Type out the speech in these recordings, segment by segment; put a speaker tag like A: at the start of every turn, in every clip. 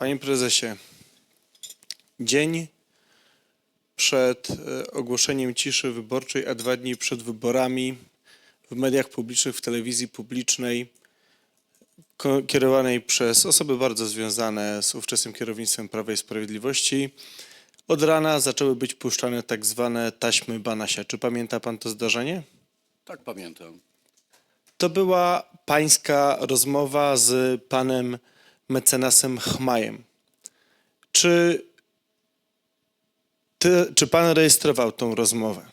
A: Panie prezesie, dzień przed e, ogłoszeniem ciszy wyborczej, a dwa dni przed wyborami w mediach publicznych, w telewizji publicznej, kierowanej przez osoby bardzo związane z ówczesnym kierownictwem Prawa i Sprawiedliwości, od rana zaczęły być puszczane tak zwane taśmy Banasia. Czy pamięta pan to zdarzenie?
B: Tak pamiętam.
A: To była pańska rozmowa z panem mecenasem Chmajem. Czy, ty, czy pan rejestrował tą rozmowę?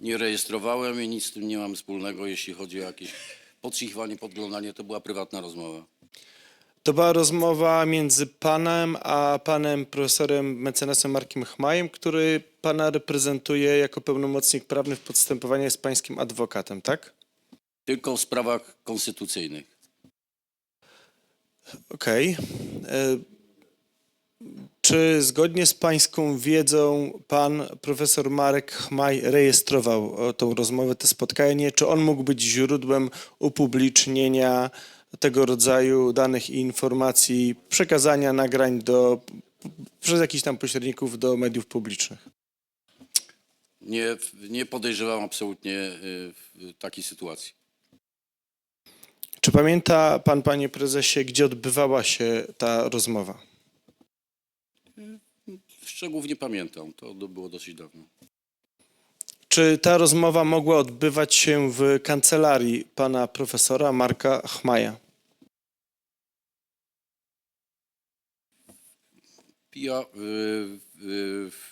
B: Nie rejestrowałem i nic z tym nie mam wspólnego, jeśli chodzi o jakieś podsłuchiwanie, podglądanie. To była prywatna rozmowa.
A: To była rozmowa między panem a panem profesorem mecenasem Markiem Chmajem, który pana reprezentuje jako pełnomocnik prawny w postępowaniu jest pańskim adwokatem, tak?
B: Tylko w sprawach konstytucyjnych.
A: Okej. E, Czy zgodnie z pańską wiedzą pan profesor Marek Chmaj rejestrował o, tą rozmowę, to spotkanie? Czy on mógł być źródłem upublicznienia tego rodzaju danych i informacji, przekazania nagrań do, przez jakichś tam pośredników do mediów publicznych?
B: Nie, nie podejrzewam absolutnie y, takiej sytuacji.
A: Czy pamięta pan, panie prezesie, gdzie odbywała się ta rozmowa?
B: Szczegółów nie pamiętam. To do- było dosyć dawno.
A: Czy ta rozmowa mogła odbywać się w kancelarii pana profesora Marka Chmaja?
B: Ja y,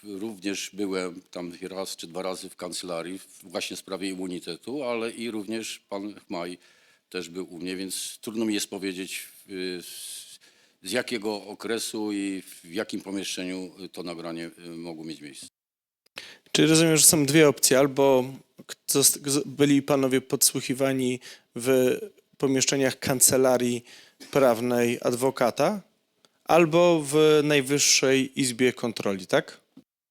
B: y, również byłem tam raz czy dwa razy w kancelarii w- właśnie w sprawie immunitetu, ale i również pan Chmaj też był u mnie, więc trudno mi jest powiedzieć y, z, jakiego okresu i w jakim pomieszczeniu to nagranie y, mogło mieć miejsce.
A: Czyli rozumiem, że są dwie opcje. Albo byli panowie podsłuchiwani w pomieszczeniach kancelarii prawnej adwokata, albo w Najwyższej Izbie Kontroli, tak?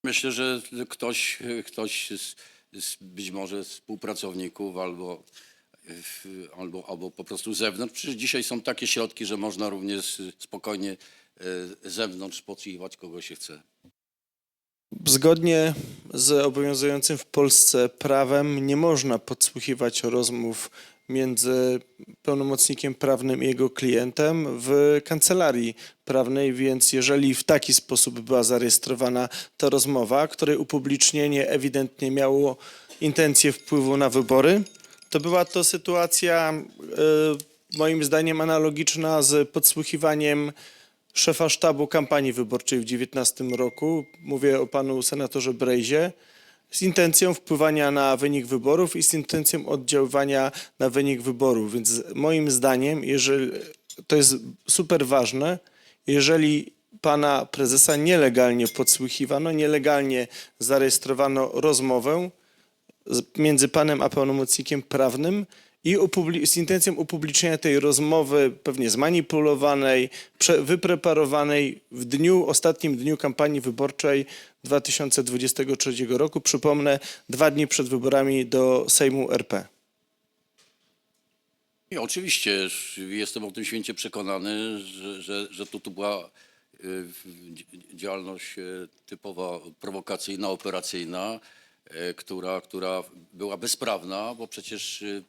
B: Myślę, że ktoś, ktoś z, z być może współpracowników albo, albo, albo po prostu zewnątrz. Przecież dzisiaj są takie środki, że można również spokojnie y, z zewnątrz podsłuchiwać kogo się chce.
A: Zgodnie z obowiązującym w Polsce prawem nie można podsłuchiwać rozmów między pełnomocnikiem prawnym i jego klientem w kancelarii prawnej, więc jeżeli w taki sposób była zarejestrowana ta rozmowa, której upublicznienie ewidentnie miało intencję wpływu na wybory, to była to sytuacja e, moim zdaniem analogiczna z podsłuchiwaniem szefa sztabu kampanii wyborczej w 2019 roku, mówię o panu senatorze Brejzie, z intencją wpływania na wynik wyborów i z intencją oddziaływania na wynik wyborów. Więc moim zdaniem, jeżeli to jest super ważne, jeżeli pana prezesa nielegalnie podsłuchiwano, nielegalnie zarejestrowano rozmowę między panem a pełnomocnikiem prawnym i z intencją upublicznienia tej rozmowy, pewnie zmanipulowanej, wypreparowanej w dniu, ostatnim dniu kampanii wyborczej 2023 roku. Przypomnę, dwa dni przed wyborami do Sejmu RP.
B: I oczywiście jestem o tym święcie przekonany, że, że, że tu, tu była y, działalność y, typowa prowokacyjna, operacyjna, która, która była bezprawna, bo przecież y,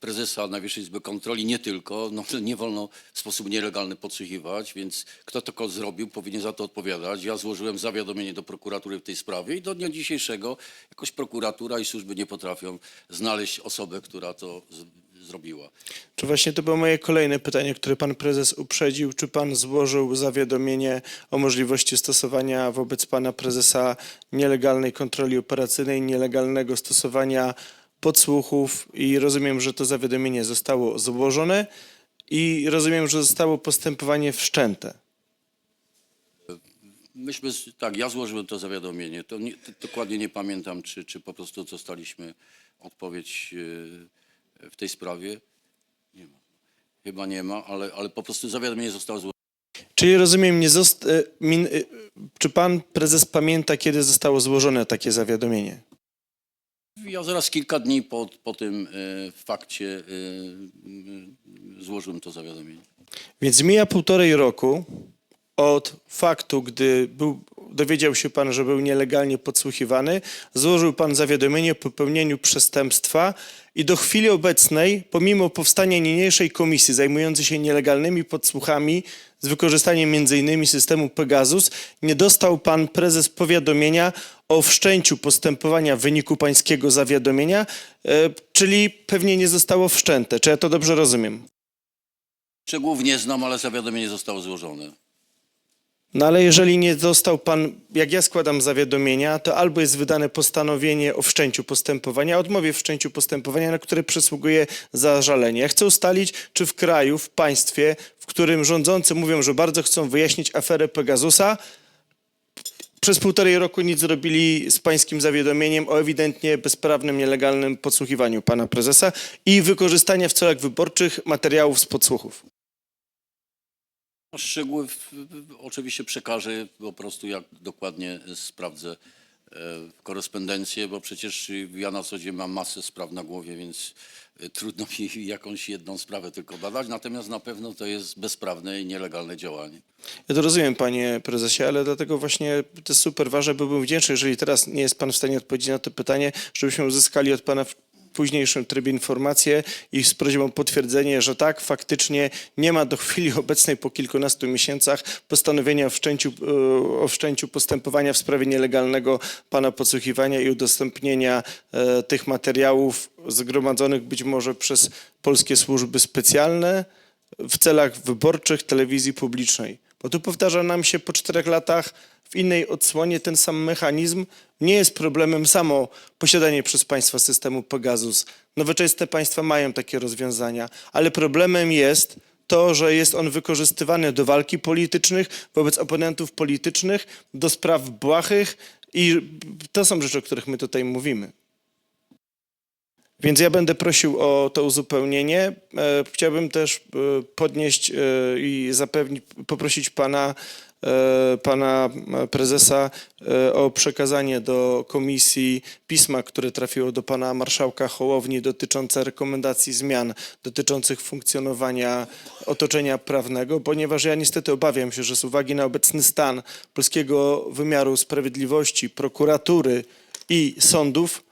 B: prezesa Najwyższej Izby Kontroli nie tylko, no, nie wolno w sposób nielegalny podsłuchiwać, więc kto to zrobił, powinien za to odpowiadać. Ja złożyłem zawiadomienie do prokuratury w tej sprawie i do dnia dzisiejszego jakoś prokuratura i służby nie potrafią znaleźć osobę, która to z, zrobiła.
A: Czy właśnie to było moje kolejne pytanie, które pan prezes uprzedził. Czy pan złożył zawiadomienie o możliwości stosowania wobec pana prezesa nielegalnej kontroli operacyjnej, nielegalnego stosowania podsłuchów i rozumiem, że to zawiadomienie zostało złożone i rozumiem, że zostało postępowanie wszczęte.
B: Myśmy, z- tak, ja złożyłem to zawiadomienie. To nie, to dokładnie nie pamiętam, czy, czy po prostu dostaliśmy odpowiedź e, w tej sprawie. Nie ma. Chyba nie ma, ale, ale po prostu zawiadomienie zostało złożone.
A: Czyli rozumiem, nie zost- e, min- e, czy pan prezes pamięta, kiedy zostało złożone takie zawiadomienie?
B: Ja zaraz kilka dni po, po tym e, fakcie e, e, złożyłem to zawiadomienie.
A: Więc mija półtorej roku od faktu, gdy był, dowiedział się pan, że był nielegalnie podsłuchiwany, złożył pan zawiadomienie o popełnieniu przestępstwa i do chwili obecnej, pomimo powstania niniejszej komisji zajmującej się nielegalnymi podsłuchami z wykorzystaniem m.in. systemu Pegasus, nie dostał pan prezes powiadomienia o wszczęciu postępowania w wyniku pańskiego zawiadomienia, e, czyli pewnie nie zostało wszczęte. Czy ja to dobrze rozumiem?
B: Szczegółów nie znam, ale zawiadomienie zostało złożone.
A: No ale jeżeli nie dostał pan, jak ja składam zawiadomienia, to albo jest wydane postanowienie o wszczęciu postępowania, odmowie wszczęciu postępowania, na które przysługuje zażalenie. Ja chcę ustalić, czy w kraju, w państwie, w którym rządzący mówią, że bardzo chcą wyjaśnić aferę Pegasusa, przez półtorej roku nic zrobili z pańskim zawiadomieniem o ewidentnie bezprawnym, nielegalnym podsłuchiwaniu pana prezesa i wykorzystania w celach wyborczych materiałów z podsłuchów.
B: Szczegóły w, w, oczywiście przekażę po prostu, jak dokładnie sprawdzę e, korespondencję, bo przecież ja na co dzień mam masę spraw na głowie, więc e, trudno mi jakąś jedną sprawę tylko badać. Natomiast na pewno to jest bezprawne i nielegalne działanie.
A: Ja to rozumiem, panie prezesie, ale dlatego właśnie to jest super ważne. Byłbym wdzięczny, jeżeli teraz nie jest pan w stanie odpowiedzieć na to pytanie, żebyśmy uzyskali od pana późniejszym trybie informację i z prośbą o potwierdzenie, że tak, faktycznie nie ma do chwili obecnej po kilkunastu miesiącach postanowienia o wszczęciu, e, o wszczęciu postępowania w sprawie nielegalnego pana podsłuchiwania i udostępnienia e, tych materiałów zgromadzonych być może przez polskie służby specjalne w celach wyborczych telewizji publicznej. Bo tu powtarza nam się po czterech latach w innej odsłonie ten sam mechanizm. Nie jest problemem samo posiadanie przez państwa systemu Pegasus. Nowoczesne państwa mają takie rozwiązania, ale problemem jest to, że jest on wykorzystywany do walki politycznych wobec oponentów politycznych, do spraw błahych i to są rzeczy, o których my tutaj mówimy. Więc ja będę prosił o to uzupełnienie. E, Chciałbym też e, podnieść e, i zapewnić, poprosić pana, pana prezesa e, o przekazanie do komisji pisma, które trafiło do pana marszałka Hołowni dotyczące rekomendacji zmian dotyczących funkcjonowania otoczenia prawnego, ponieważ ja niestety obawiam się, że z uwagi na obecny stan polskiego wymiaru sprawiedliwości, prokuratury i sądów,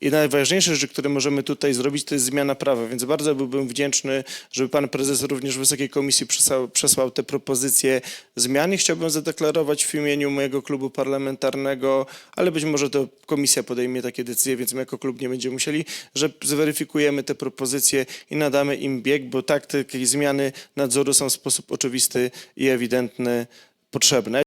A: i najważniejsze rzeczy, które możemy tutaj zrobić, to jest zmiana prawa, więc bardzo byłbym wdzięczny, żeby pan prezes również Wysokiej Komisji przesłał, przesłał te propozycje zmian chciałbym zadeklarować w imieniu mojego klubu parlamentarnego, ale być może to komisja podejmie takie decyzje, więc my jako klub nie będziemy musieli, że zweryfikujemy te propozycje i nadamy im bieg, bo tak takie zmiany nadzoru są w sposób oczywisty i ewidentny potrzebne.